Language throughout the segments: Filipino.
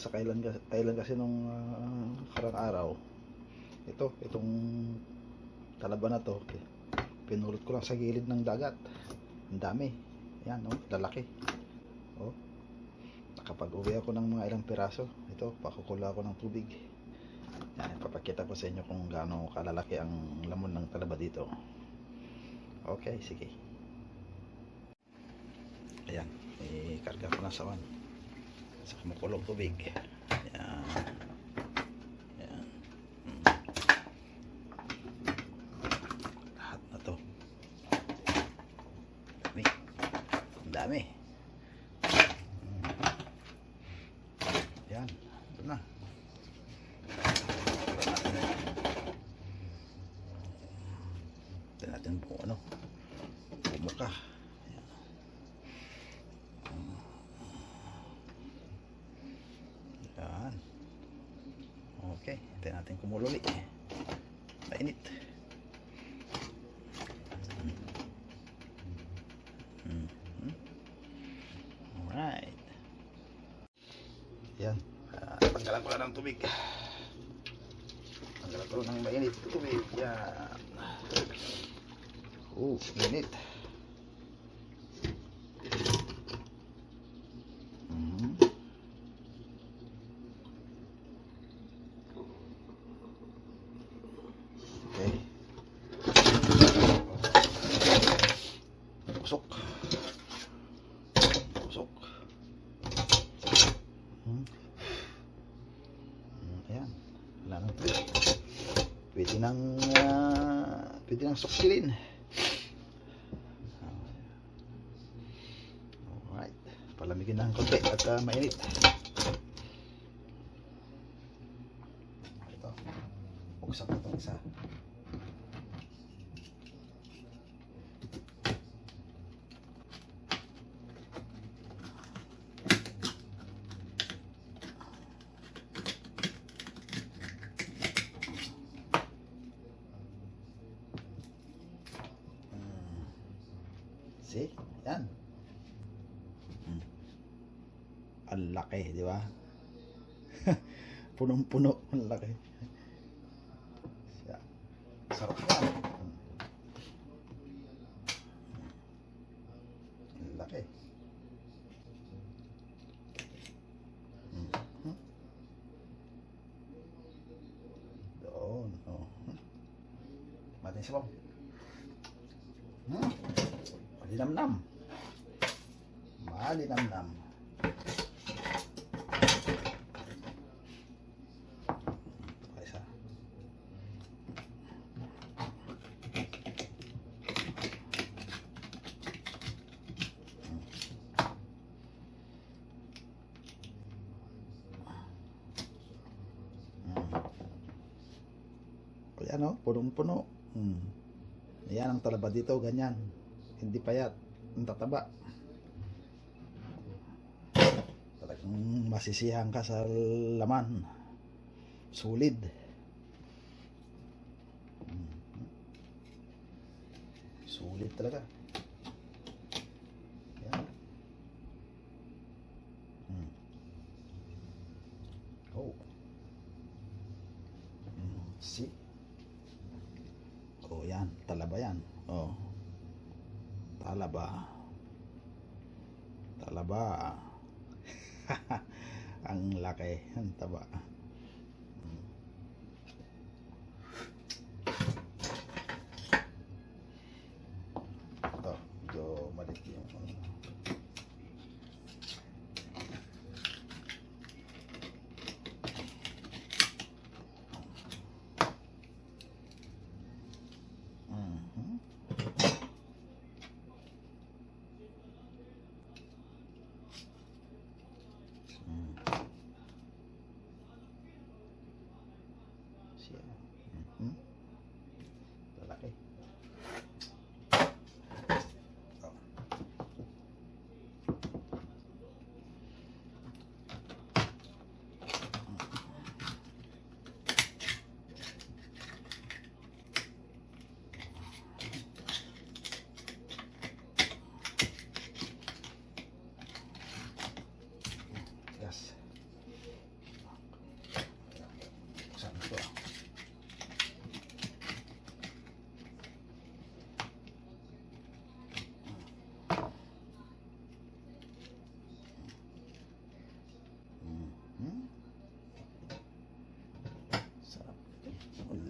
sa kailan, kasi- kailan kasi nung uh, karang araw, ito, itong talaba na to, pinulot ko lang sa gilid ng dagat. Ang dami. Yan, oh, lalaki. Oh. Nakapag-uwi ako ng mga ilang piraso. Ito, pakukula ako ng tubig. Yan, papakita ko sa inyo kung gaano kalalaki ang lamon ng talaba dito. Okay, sige. Ayan, i-karga ko na sa one. Sa kumukulong tubig. Ayan. Ayan. Mm. Lahat na to. Dami. Ang dami. Mm. Ayan, ito na. Tignan natin kung ano. Bumuka. Ayan. Yan. Okay. Tignan natin kumululi. Mainit. Mm. Mhm. Alright. Yan. Uh, tanggalan ko lang ng tubig. Tanggalan ko lang ng mainit tubig. Yan. Oh, mainit. Mhm. Okay. Usok. Usok. Hmm. Hmm, Ayan. Wala nang pwede nang ah, pwede nang suksilin. Alright. Palamigin ng konti at ah, mainit. Ito. Buksan ko itong isa. Mm. See? Yan. Mm. Ang laki, di ba? Punong-puno. Ang laki. Siya. Sarap yan. Mm. Ang laki. Doon. Oh. Matin sa bang. Hmm. Malinamnam. Isa. Hmm. Ayan o, punong-puno. Hmm. Ayan ang talaba dito, ganyan. Hindi payat. Ang tataba. Talagang masisiyahan ka sa laman. Solid. Solid talaga. Yan. Mm. Oh. Mm. See? Oh, yan. Talaba yan. Oh. Talaba. Talaba. Ang laki. Ang taba.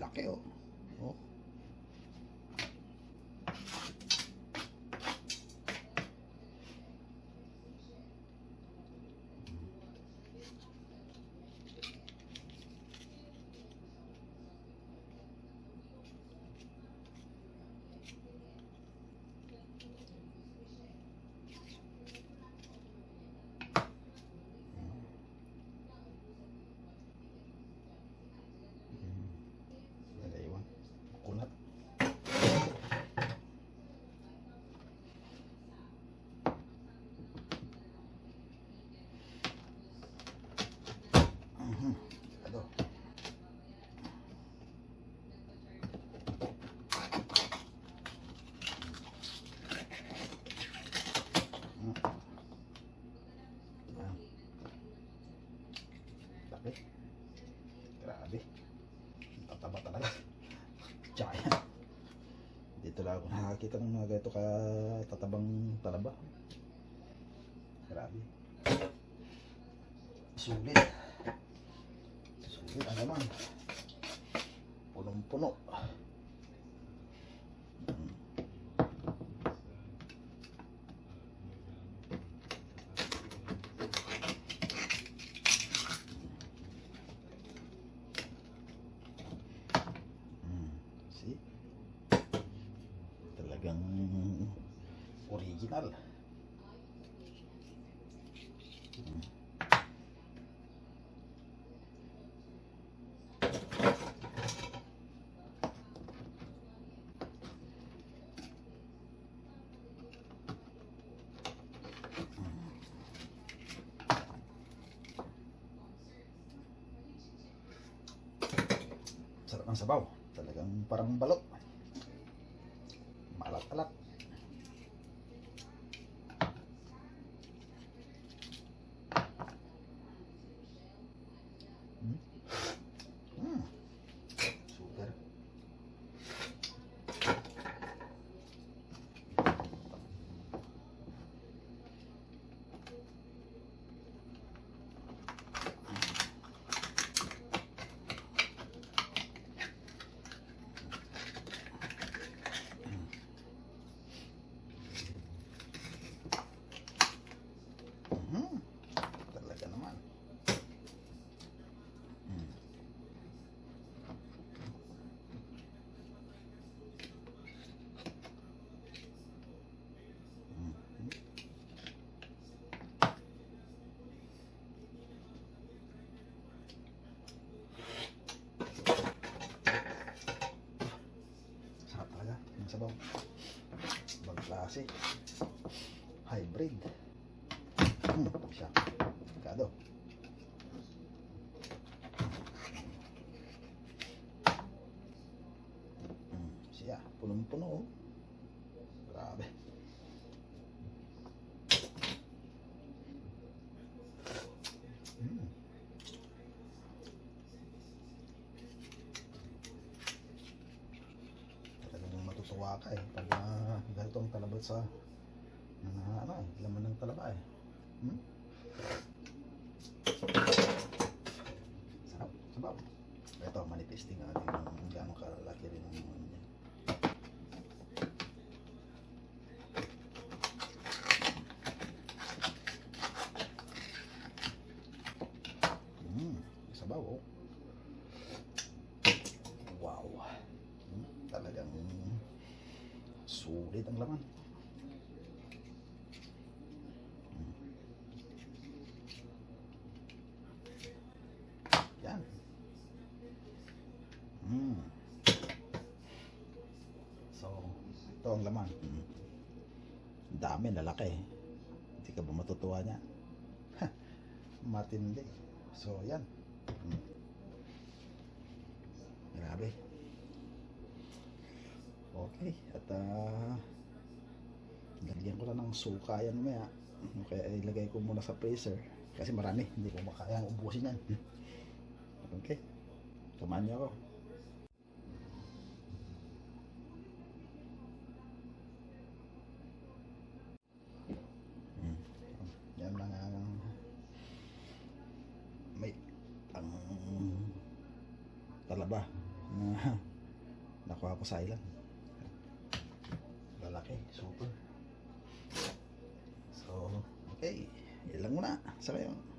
laki oh. Nakakita ng mga ganito ka tatabang talaba. Grabe. Sulit. Sulit ang naman. Punong-puno. Mm. Mm. See? Talagang original. Mm. Sarap ng sabaw. Talagang parang balot. Maalat-alat. Hmm? Hmm. Super. Mhm. Talaga naman. Mm. Mhm. Sarap talaga yung sabaw. Ibang klase. Hybrid. Hmm, siya. Kado. Hmm, siya. Punong-puno. oh. Grabe. Hmm. Talagang matutuwa ka eh. Pag uh, ganito ang talabot sa mga ano eh, laman ng talaba eh. Hmm? Sarap, sabaw. Ito, manifesting natin kung gaano kalaki rin ang ano niya. Hmm, sabaw oh. Wow. Hmm, talagang sulit ang laman. Yan. Mm. So, ito ang laman. Mm. Ang Dami, lalaki. Hindi ka ba matutuwa niya? Matindi. So, yan. Mm. Grabe. Okay. At, ah, lagyan ko lang ng suka yan mamaya. Kaya ilagay ko muna sa freezer. Kasi marami. Hindi ko makayang ubusin yan. Okay. Samahan niyo ako. Hmm. Yan mga may ang talaba na nakuha ko sa island. Lalaki, super. So, okay. Yan lang muna sa ngayon.